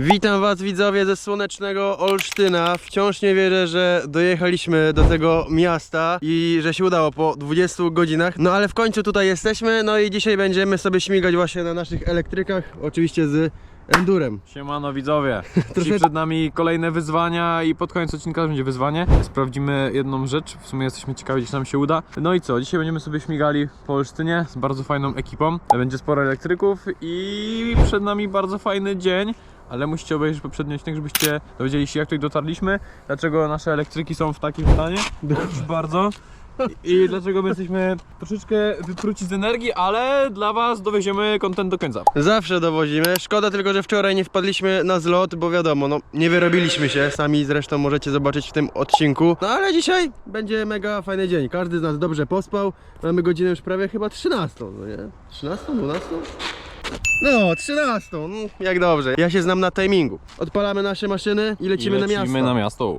Witam was widzowie ze słonecznego Olsztyna. Wciąż nie wierzę, że dojechaliśmy do tego miasta i że się udało po 20 godzinach. No ale w końcu tutaj jesteśmy, no i dzisiaj będziemy sobie śmigać właśnie na naszych elektrykach, oczywiście z Endurem. Siemano widzowie, Dzisiaj przed nami kolejne wyzwania i pod koniec odcinka będzie wyzwanie. Sprawdzimy jedną rzecz, w sumie jesteśmy ciekawi, czy nam się uda. No i co, dzisiaj będziemy sobie śmigali po Olsztynie z bardzo fajną ekipą. Będzie sporo elektryków i przed nami bardzo fajny dzień. Ale musicie obejrzeć poprzedni odcinek, żebyście dowiedzieli się jak tutaj dotarliśmy, dlaczego nasze elektryki są w takim stanie, Proszę bardzo. I, dlaczego my jesteśmy troszeczkę wypruci z energii, ale dla was dowieziemy kontent do końca. Zawsze dowozimy. Szkoda tylko, że wczoraj nie wpadliśmy na zlot, bo wiadomo, no nie wyrobiliśmy się. Sami zresztą możecie zobaczyć w tym odcinku. No ale dzisiaj będzie mega fajny dzień. Każdy z nas dobrze pospał. Mamy godzinę już prawie chyba 13, no nie? 13, 12? No, 13, no, jak dobrze. Ja się znam na timingu. Odpalamy nasze maszyny i lecimy, I na miasto. lecimy na miasto.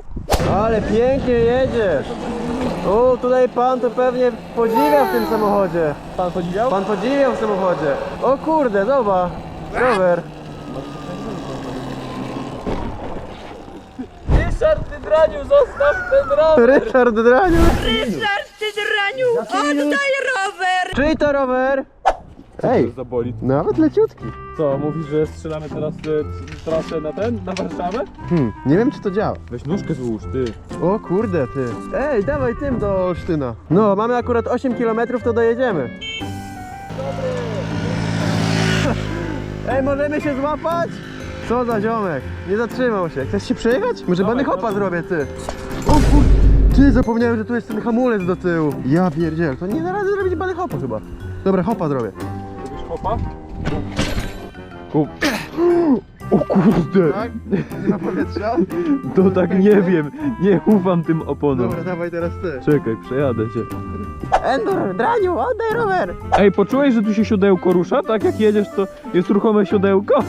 Ale pięknie jedziesz. O, tutaj pan to pewnie podziwia w tym samochodzie. Pan podziwiał? Pan podziwiał w samochodzie. O kurde, zobacz. Rower. Ryszard, ty draniu, zostaw ten rower! Ryszard Draniu. Ryszard, ty draniu, oddaj rower! Czyj to rower? Ej, Zaboli. nawet leciutki. Co, mówisz, że strzelamy teraz e, trasę na ten, na Warszawę? Hmm, nie wiem czy to działa. Weź nóżkę złóż, ty. O kurde ty. Ej, dawaj tym do Olsztyna. No, mamy akurat 8 km, to dojedziemy. Ej, możemy się złapać? Co za ziomek? Nie zatrzymał się. Chcesz się przejechać? Może Dawaj, bany hopa dawaj. zrobię, ty. O kur... Ty, zapomniałem, że tu jest ten hamulec do tyłu. Ja pierdziel, to nie da rady zrobić bany hopa chyba. Dobra, hopa zrobię. Robisz hopa? O kurde, Tak? Powietrza? to tak nie wiem, nie ufam tym oponom. Dobra, dawaj teraz ty. Czekaj, przejadę się. Endor, Draniu, oddaj rower! Ej, poczułeś, że tu się siodełko rusza? Tak jak jedziesz, to jest ruchome siodełko?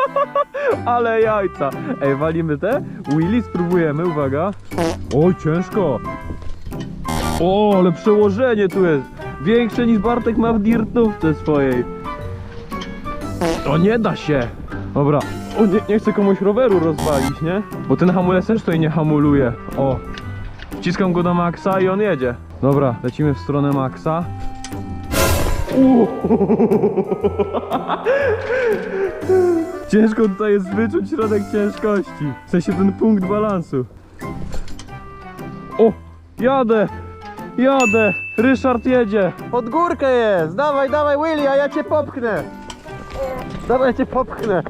Ale jajca. Ej, walimy te? Willy, spróbujemy, uwaga. Oj, ciężko. O, ale przełożenie tu jest. Większe niż Bartek ma w dirtówce swojej. To nie da się. Dobra. O, nie, nie chcę komuś roweru rozwalić, nie? Bo ten hamulec też tutaj nie hamuluje. O. Wciskam go do maksa i on jedzie. Dobra, lecimy w stronę maksa. Ciężko tutaj jest wyczuć środek ciężkości. W sensie ten punkt balansu. O! Jadę! Jadę! Ryszard jedzie! Pod górkę jest! Dawaj, dawaj Willy, a ja cię popchnę! Dawaj, ja cię popchnę!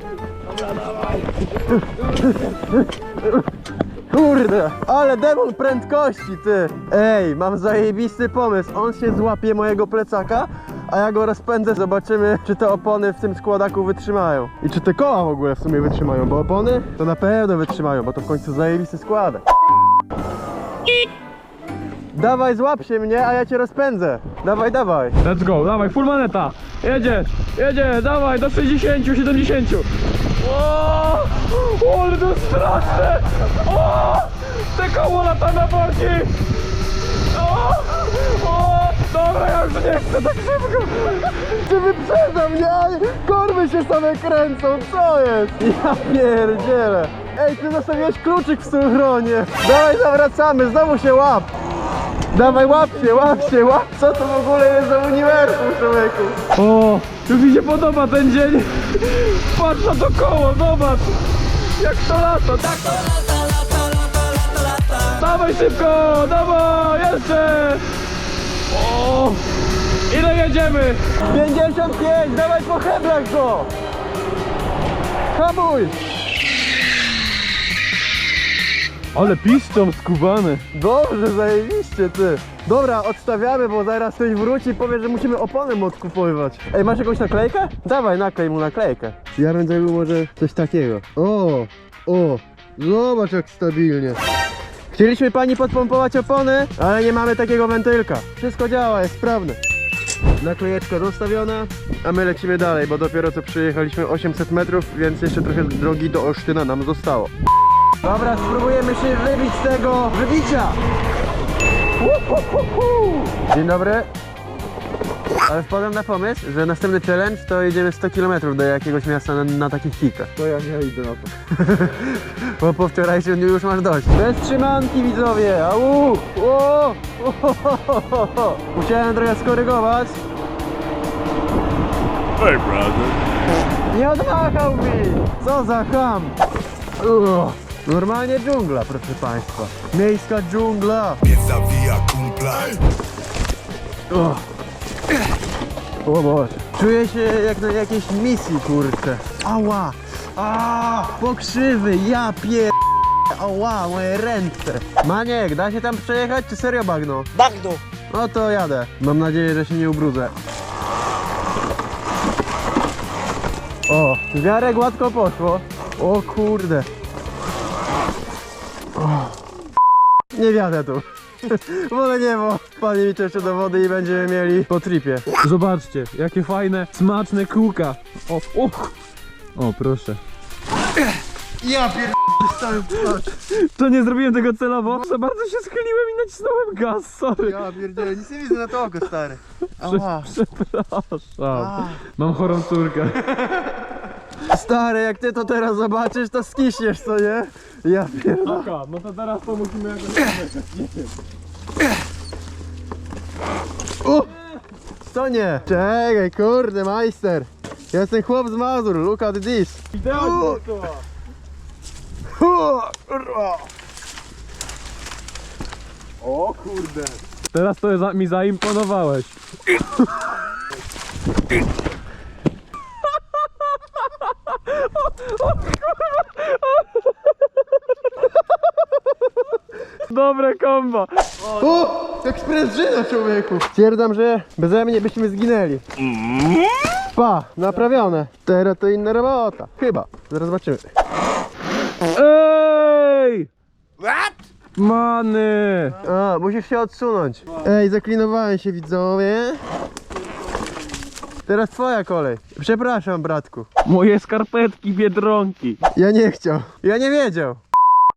Kurde, ale demon prędkości, ty! Ej, mam zajebisty pomysł. On się złapie mojego plecaka, a ja go rozpędzę. Zobaczymy, czy te opony w tym składaku wytrzymają. I czy te koła w ogóle w sumie wytrzymają, bo opony to na pewno wytrzymają, bo to w końcu zajebisty składak. Dawaj, złap się mnie, a ja cię rozpędzę. Dawaj, dawaj. Let's go, dawaj, full maneta! Jedzie! Jedzie, dawaj, do 60, 70! O, o ale to jest straszne! O! Te koło lata na boki! O! O! Dobra, ja już nie chcę tak szybko! Ty wyprzedza mnie, korby się same kręcą, co jest? Ja pierdzielę. Ej, ty zostawiłeś kluczyk w synchronie. Dawaj, zawracamy, znowu się łap. Dawaj, łap się, łap się, łap. Co to w ogóle jest za uniwersum, człowieku? O! Już mi się podoba ten dzień! Patrz na to koło, zobacz! Jak to lata, tak to Dawaj szybko, dawaj, jeszcze! O! Ile jedziemy? 55, dawaj po heblach go. Hamuj. Ale piston skubany. Dobrze, zajebiście, ty. Dobra, odstawiamy, bo zaraz ktoś wróci i powie, że musimy opony odkupowywać. Ej, masz jakąś naklejkę? Dawaj, naklej mu naklejkę. Ja bym zrobił może coś takiego. O, o, zobacz jak stabilnie. Chcieliśmy pani podpompować opony, ale nie mamy takiego wentylka. Wszystko działa, jest sprawne. Naklejeczka zostawiona, a my lecimy dalej, bo dopiero co przyjechaliśmy 800 metrów, więc jeszcze trochę drogi do Olsztyna nam zostało. Dobra, spróbujemy się wybić z tego wybicia. Dzień dobry. Ale wpadłem na pomysł, że następny challenge to jedziemy 100 km do jakiegoś miasta na, na takich kikach. To ja nie idę na to. Bo po wczorajszym dniu już masz dość. Bez trzymanki widzowie! Au! O! Musiałem trochę skorygować. Hey, brother. Nie odmachał mi! Co za ham! Uch. Normalnie dżungla, proszę państwa. Miejska dżungla. Pieza via kumpla. O, o Boże. Czuję się jak na jakiejś misji, kurczę. Ała! A, pokrzywy, ja pier... Ała, moje ręce. Maniek, da się tam przejechać, czy serio bagno? Bagno. No to jadę. Mam nadzieję, że się nie ubrudzę. O, w miarę gładko poszło. O kurde. Nie wiadę tu. Wolę niebo. Panie mi to jeszcze do wody i będziemy mieli po tripie. Zobaczcie, jakie fajne, smaczne kółka. O, o, o proszę. Ja pier... stałem To nie zrobiłem tego celowo. Za bardzo się schyliłem i nacisnąłem gaz, sorry. Ja pierdzielę, nic nie widzę na to oko, stary. Ała. Przepraszam. Mam chorą córkę. Stary, jak ty to teraz zobaczysz, to skiśniesz, co nie? Ja pierdolę. Oka, no to teraz to musimy jakoś O! Co nie? Czekaj, kurde, majster. Ja jestem chłop z Mazur, look at this. Idealnie to. O, kurwa. O kurde. Teraz to za, mi zaimponowałeś. Dobre kombo. O, jak sprężyna, człowieku. Stwierdzam, że beze mnie byśmy zginęli. Pa, naprawione. Teraz to inna robota. Chyba. Zaraz zobaczymy. Ej! Many! A, musisz się odsunąć. Ej, zaklinowałem się, widzowie. Teraz twoja kolej. Przepraszam, bratku. Moje skarpetki biedronki. Ja nie chciał. Ja nie wiedział.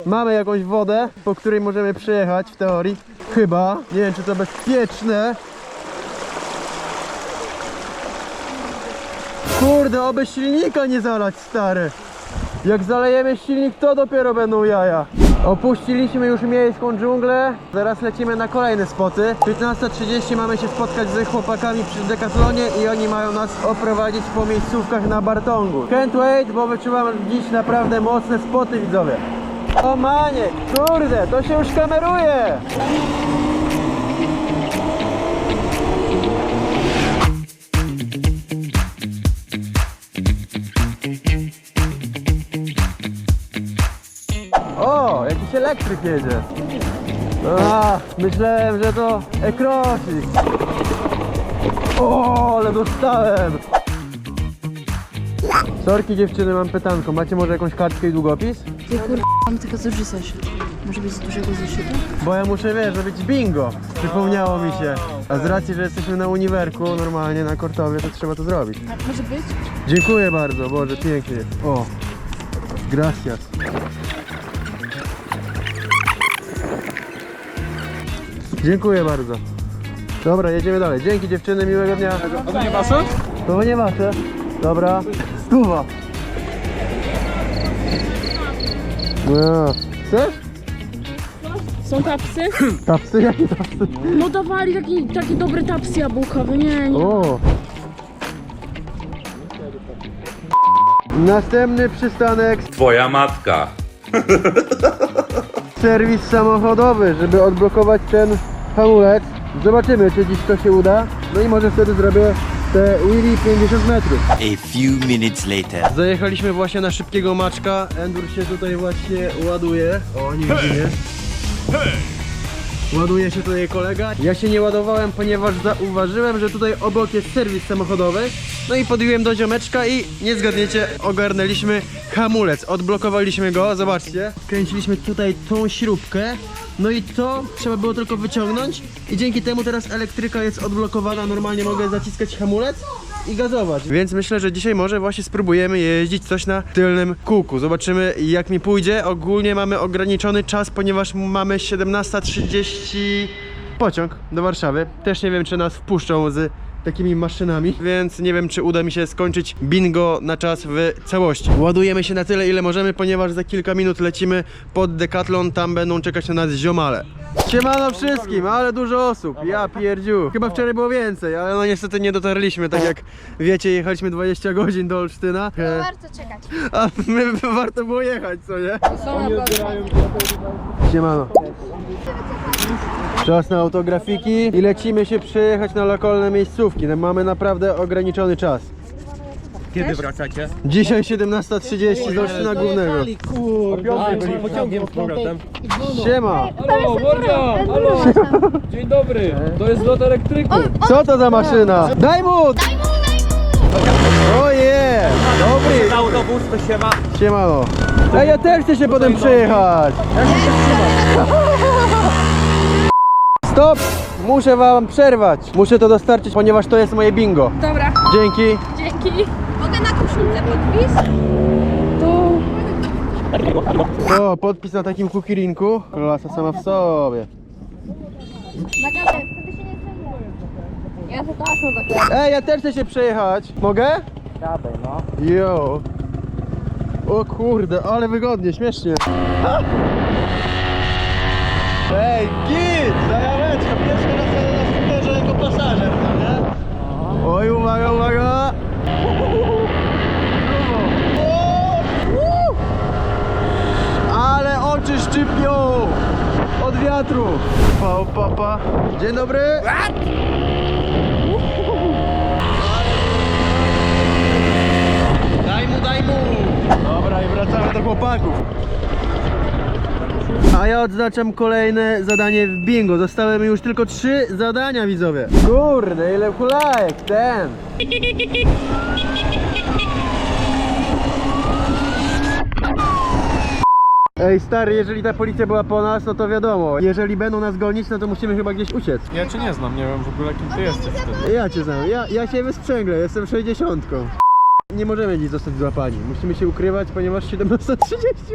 Mamy jakąś wodę, po której możemy przejechać w teorii. Chyba. Nie wiem, czy to bezpieczne. Kurde, oby silnika nie zalać, stary. Jak zalejemy silnik, to dopiero będą jaja. Opuściliśmy już miejską dżunglę. Zaraz lecimy na kolejne spoty. 15.30 mamy się spotkać ze chłopakami przy Decathlonie i oni mają nas oprowadzić po miejscówkach na Bartongu. Can't wait, bo wyczuwam dziś naprawdę mocne spoty widzowie. O maniek, kurde, to się już kameruje! Elektryk jedzie. A, myślałem, że to ekrosik. O, ale dostałem. Sorki dziewczyny, mam pytanko. Macie może jakąś kartkę i długopis? Ty kur... mam tylko duży zeszyt. Może być z dużego zeszytu? Bo ja muszę, wiesz, zrobić bingo. Przypomniało mi się. A z racji, że jesteśmy na uniwerku, normalnie na Kortowie, to trzeba to zrobić. Tak, może być? Dziękuję bardzo, Boże, pięknie. O, gracias. Dziękuję bardzo. Dobra, jedziemy dalej. Dzięki dziewczyny, miłego dnia. A to nie wasze? To nie wasze. Dobra. Stuwa. No. Chcesz? Są tapsy? Tapsy? Jakie tapsy? No dawali taki, taki dobry taps jabłkowy, nie, nie. O! Następny przystanek Twoja matka. serwis samochodowy, żeby odblokować ten hamulec. Zobaczymy, czy dziś to się uda. No i może wtedy zrobię te Willy 50 metrów. A few minutes later. Zajechaliśmy właśnie na szybkiego maczka. Endur się tutaj właśnie ładuje. O, nie widzimy. Ładuje się tutaj kolega. Ja się nie ładowałem, ponieważ zauważyłem, że tutaj obok jest serwis samochodowy. No i podbiłem do ziomeczka i nie zgadniecie, ogarnęliśmy hamulec. Odblokowaliśmy go, zobaczcie. Kręciliśmy tutaj tą śrubkę. No i to trzeba było tylko wyciągnąć i dzięki temu teraz elektryka jest odblokowana. Normalnie mogę zaciskać hamulec i gazować. Więc myślę, że dzisiaj może właśnie spróbujemy jeździć coś na tylnym kółku. Zobaczymy jak mi pójdzie. Ogólnie mamy ograniczony czas, ponieważ mamy 17.30 pociąg do Warszawy. Też nie wiem, czy nas wpuszczą z takimi maszynami, więc nie wiem, czy uda mi się skończyć bingo na czas w całości. Ładujemy się na tyle, ile możemy, ponieważ za kilka minut lecimy pod Decathlon, tam będą czekać na nas ziomale. Siemano wszystkim, ale dużo osób, ja pierdziu. Chyba wczoraj było więcej, ale no niestety nie dotarliśmy, tak jak wiecie, jechaliśmy 20 godzin do Olsztyna. E, Warto czekać. A my warto było jechać, co nie? Siemano. Czas na autografiki i lecimy się przejechać na lokalne miejscówki. No, Mamy naprawdę ograniczony czas. Kiedy wracacie? Dzisiaj 17.30 z Olsztyna Głównego. Pociągiem z powrotem. Siema! Halo, Morga! Halo! Dzień dobry! To jest lot elektryków. Co to za maszyna? Daj mu! Daj mu, Oje! Dobry! Autobus to się ma. Siemano. Ej, ja też chcę się potem przejechać. Stop! Muszę wam przerwać. Muszę to dostarczyć, ponieważ to jest moje bingo. Dobra, Dzięki. dzięki. Mogę na koszulce podpis? O, podpis na takim kukirinku. Klasa sama w sobie. Na kawę. Wtedy się nie zdaje. Ja to taśmą zakładam. Ej, ja też chcę się przejechać. Mogę? no. Jo. O kurde, ale wygodnie, śmiesznie. Ej, git! Zajaweczka, pierwszy raz jadę na skuterze jako pasażer, no nie? Oj, uwaga, uwaga! Ale oczy szczypią! Od wiatru! Pa, pa, pa. Dzień dobry! Daj mu, daj mu! Dobra, i wracamy do chłopaków. A ja odznaczam kolejne zadanie w bingo. Zostały mi już tylko trzy zadania, widzowie. Kurde, ile kulajek, ten. Ej, stary, jeżeli ta policja była po nas, no to wiadomo. Jeżeli będą nas gonić, no to musimy chyba gdzieś uciec. Ja cię nie znam, nie wiem w ogóle kim ty jesteś wtedy. Ja cię znam, ja, ja się wysprzęglę, jestem 60. Nie możemy dziś zostać złapani. Musimy się ukrywać, ponieważ 17.30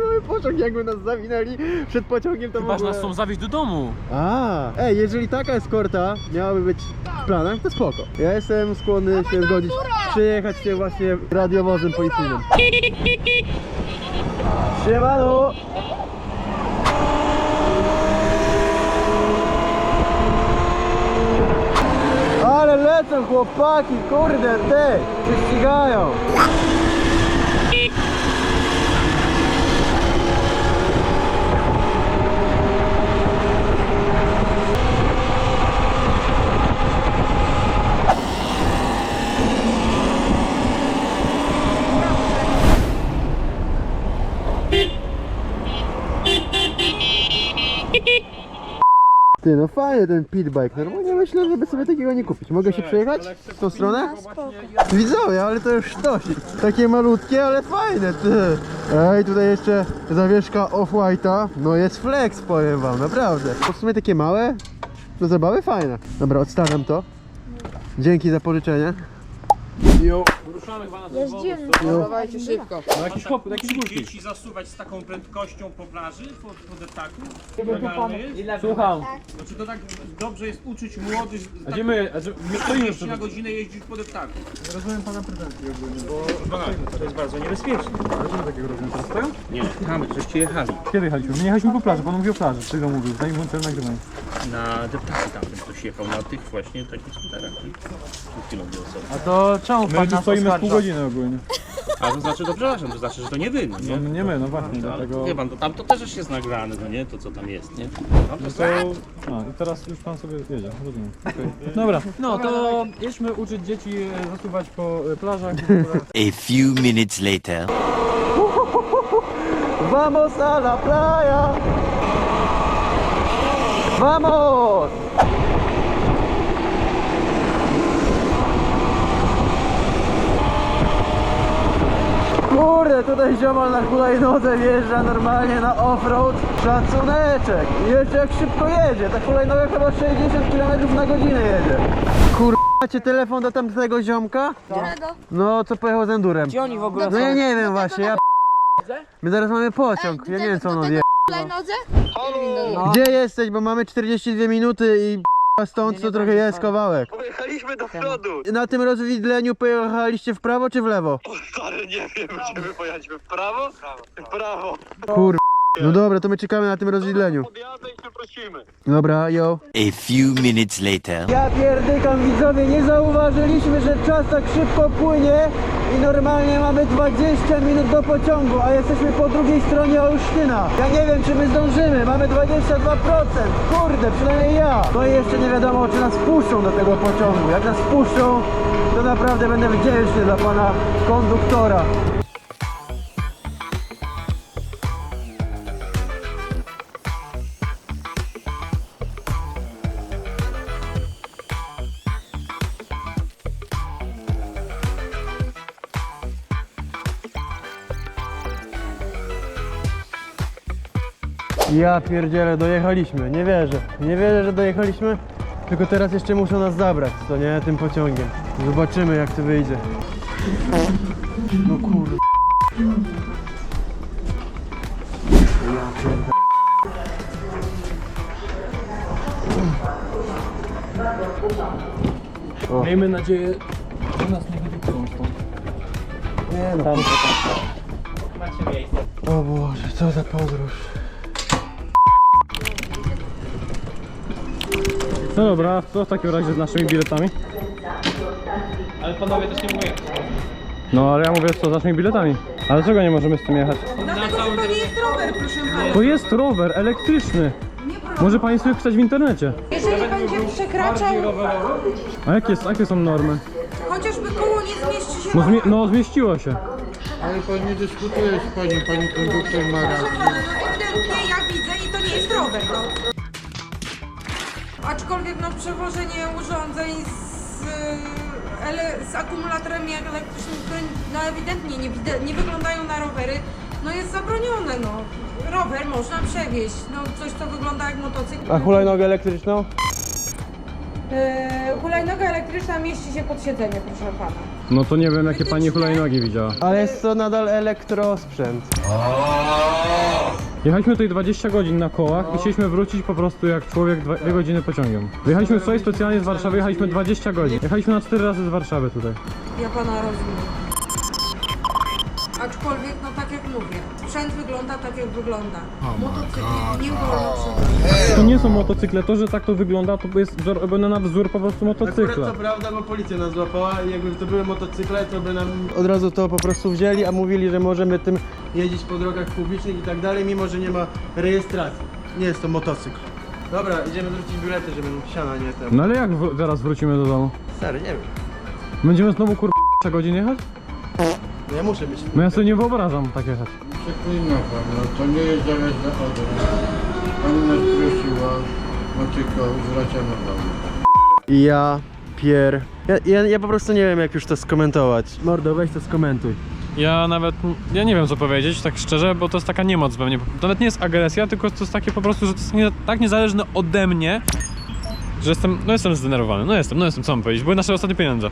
mamy pociąg. Jakby nas zawinęli przed pociągiem, to Chyba ogóle... nas chcą zawieźć do domu. A, ej, jeżeli taka eskorta miałaby być w planach, to spoko. Ja jestem skłonny się zgodzić, przyjechać się właśnie radiowozem policyjnym. Siemano! Tale letem, chłopaki, kurde, ty, prześcigają. No fajny ten pitbike. Normalnie myślę, żeby sobie takiego nie kupić. Mogę się przejechać w tą stronę? Widzowie, ale to już sztos. Takie malutkie, ale fajne, ty. Ej, tutaj jeszcze zawieszka off-white'a. No jest flex, powiem wam, naprawdę. W sumie takie małe, do zabawy fajne. Dobra, odstawiam to. Dzięki za pożyczenie. Jo. Ruszamy chyba na Jeździmy. No jakiś hop, jakiś górki. Dzieci zasuwać z taką prędkością po plaży, po, po deptaku? Jest? Słucham. Znaczy to tak dobrze jest uczyć młodych z A gdzie my, a gdzie, my stoimy 40 na godzinę jeździć po deptaku. Nie rozumiem pana pretensji ogólnie, bo to jest bardzo niebezpieczne. Dlaczego takiego rozumiem teraz stoją? Nie, tam żeście jechali. Kiedy jechaliśmy? My nie jechaliśmy po plaży, pan mówił o plaży. Czego mówił? Daj mu ten nagrywanie. Na deptaku tam ktoś jechał, na tych właśnie takich skuterach. Przed chwilą dwie osoby. A to czemu My tu stoimy z pół godziny ogólnie. A to znaczy, to przepraszam, to znaczy, że to nie wy, no nie? No nie my, no właśnie, No, ale dlatego... wie pan, to tam to też jest nagrane, no nie? To co tam jest, nie? No to To... A, i teraz już pan sobie jedzie, rozumiem. Dobra, no to jedźmy uczyć dzieci e, zasuwać po e, plażach. A few minutes later. Vamos a la playa! Vamos! Kurde, tutaj ziomal na hulajnodze wjeżdża normalnie na offroad. Szacuneczek. Jeszcze jak szybko jedzie. Ta hulajnoga chyba 60 km na godzinę jedzie. Kurde, macie telefon do tamtego ziomka? Którego? No, co pojechał z endurem. Gdzie oni w ogóle No ja nie wiem właśnie, ja My zaraz mamy pociąg, ja nie wiem co on. Hulajnodze? Gdzie jesteś, bo mamy 42 minuty i stąd to trochę jest kawałek. Pojechaliśmy do przodu. Na tym rozwidleniu pojechaliście w prawo czy w lewo? Stary, nie wiem, gdzie my pojechaliśmy. W prawo? W prawo. Kur... No dobra, to my czekamy na tym rozwidleniu. Podjadę i się prosimy. Dobra, yo. A few minutes later. Ja pierdykam widzowie, nie zauważyliśmy, że czas tak szybko płynie i normalnie mamy 20 minut do pociągu, a jesteśmy po drugiej stronie Olsztyna. Ja nie wiem, czy my zdążymy, mamy 22%. Kurde, przynajmniej ja. No i jeszcze nie wiadomo, czy nas wpuszczą do tego pociągu. Jak nas wpuszczą, to naprawdę będę wdzięczny dla pana konduktora. Ja pierdzielę, dojechaliśmy, nie wierzę. Nie wierzę, że dojechaliśmy. Tylko teraz jeszcze muszą nas zabrać, to nie, tym pociągiem. Zobaczymy jak to wyjdzie. No kurde. Ja pierdolę. Miejmy nadzieję, że nas nie wydupią stąd. Nie no. O Boże, co za podróż. No dobra, co w takim razie z naszymi biletami? Ale panowie też nie mówią. No ale ja mówię co z naszymi biletami. Ale dlaczego nie możemy z tym jechać? To nie jest rower, proszę pana. To jest rower elektryczny. Może pani sobie wpisać w internecie. Jeżeli będzie przekraczał, A jakie, jakie są normy? chociażby koło nie zmieści się No, zmie no zmieściło się. Ale pan nie dyskutuje z panią, pani konduktor ma rację. Proszę pana, no ewidentnie ja widzę i to nie jest rower, no. Aczkolwiek no przewożenie urządzeń z, y, ele, z akumulatorami elektrycznymi, które no ewidentnie nie, nie wyglądają na rowery, no jest zabronione, no. Rower można przewieźć, no coś co wygląda jak motocykl. A hulajnogę elektryczną? Yy, hulajnoga elektryczna mieści się pod siedzenie, proszę pana. No to nie wiem jakie pani hulajnogi widziała. Ale jest to nadal elektrosprzęt. Jechaliśmy tutaj 20 godzin na kołach i chcieliśmy wrócić po prostu jak człowiek 2 godziny pociągiem. Jechaliśmy tutaj specjalnie z Warszawy, jechaliśmy 20 godzin. Jechaliśmy na 4 razy z Warszawy tutaj. Ja pana rozumiem. Aczkolwiek, no tak jak mówię, sprzęt wygląda tak jak wygląda. Motocykl nie wolno przewozić. To nie są motocykle, to że tak to wygląda to jest wzor, robione na wzór po prostu Akurat motocykla. to prawda, bo policja nas złapała i jakby to były motocykle, to by nam od razu to po prostu wzięli, a mówili, że możemy tym jeździć po drogach publicznych i tak dalej, mimo że nie ma rejestracji. Nie jest to motocykl. Dobra, idziemy zwrócić bilety, żeby siana nie ten. No ale jak zaraz wrócimy do domu? Stary, nie wiem. Będziemy znowu kur... godzin jechać? No ja muszę być. No ja sobie nie wyobrażam tak jechać. Przeklina pan, no to nie jest zależne od nas. Pani nas prosiła, no tylko zwracamy dom. Ja pier... Ja, ja, ja po prostu nie wiem jak już to skomentować. Mordo, weź to skomentuj. Ja nawet, ja nie wiem co powiedzieć, tak szczerze, bo to jest taka niemoc we mnie. To nawet nie jest agresja, tylko to jest takie po prostu, że to jest nie, tak niezależne ode mnie, że jestem, no jestem zdenerwowany, no jestem, no jestem, co mam powiedzieć, były nasze ostatnie pieniądze.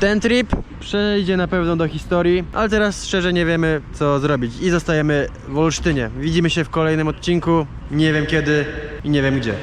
Ten trip przejdzie na pewno do historii, ale teraz szczerze nie wiemy co zrobić i zostajemy w Olsztynie. Widzimy się w kolejnym odcinku, nie wiem kiedy i nie wiem gdzie.